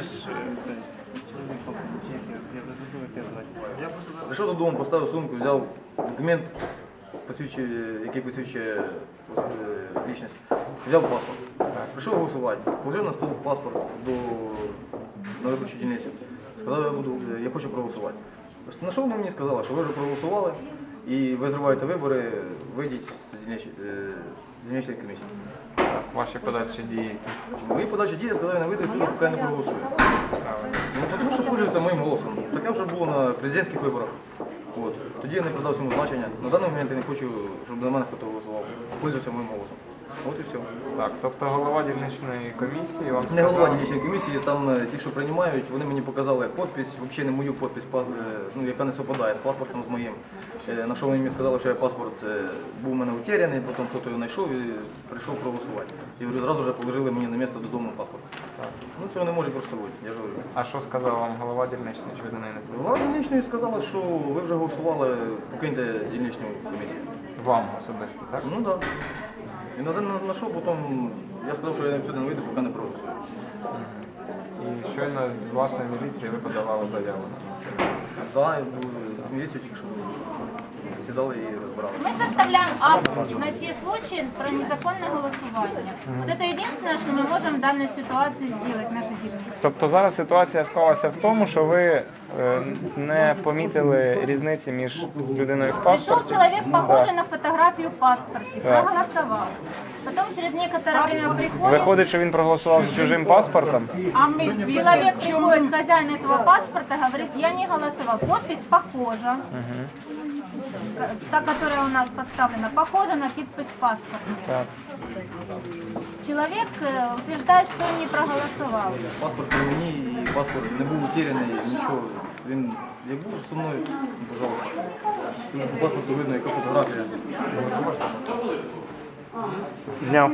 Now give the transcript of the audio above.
ж е, я вже Прийшов додому, поставив сумку, взяв документ, який посвідчує е, лічність. Взяв паспорт. Прийшов голосувати. Положив на стол паспорт до на виборчу дільницю. Сказав, е, я хочу проголосувати. На що вони мені сказали, що ви вже проголосували і ви зриваєте вибори, вийдіть з дільничної е, комісії. Так, ваші подальші дії. Мої подачі дії сказали, не вийти сюди, поки я не проголосую. Ну, тому що пользуються моїм голосом. Таке вже було на президентських виборах. От. Тоді я не придав цьому значення. На даний момент я не хочу, щоб на мене хтось голосував. Пользуюся моїм голосом. От і все. Так, тобто голова дільничної комісії вам Не сказав... голова дільничної комісії, там е, ті, що приймають, вони мені показали підпис, взагалі не мою підпис, па- е, ну, яка не совпадає з паспортом з моїм. Е, На що вони мені сказали, що я паспорт е, був у мене утеряний, потім хтось його знайшов і прийшов проголосувати. І говорю, зразу вже положили мені на місце додому паспорт. Так. Ну цього не може просто бути, я ж говорю. А що сказав вам голова дільничної, чи ви до неї не зверталися? Влада дільничної сказала, що ви вже голосували, покиньте дільничну комісію. Вам особисто, так? Ну так. Да. І на, на, на що потім я сказав, що я сюди не вийду, поки не проголосую. І щойно з власної міліції ви подавали заяву. Так, в міліцію тільки що сідали і розбирали. Мы составляем акт на те случаи про незаконное голосование. Вот это единственное, что мы можем в данной ситуации сделать, наша директора. Тобто зараз ситуація склалася в тому, що ви е, не помітили різниці між людиною в Пришел паспорті. человек, похожий Да. на фотографию в паспорте, Так. проголосовал. Потом через некоторое время приходит, Виходить, що він проголосував з чужим паспортом. а мы, человек приходит, хозяин этого паспорта, говорит, я не голосовал. Подпись похожа. Та, которая у нас поставлена, похожа на подпись в паспорте. Так. Человек э, утверждает, что он не проголосовал. Паспорт при мені і паспорт не був утеряний, нічого. Він як був зі мною, ну, пожалуйста. Тут по паспорту видно, яка фотографія. зняв.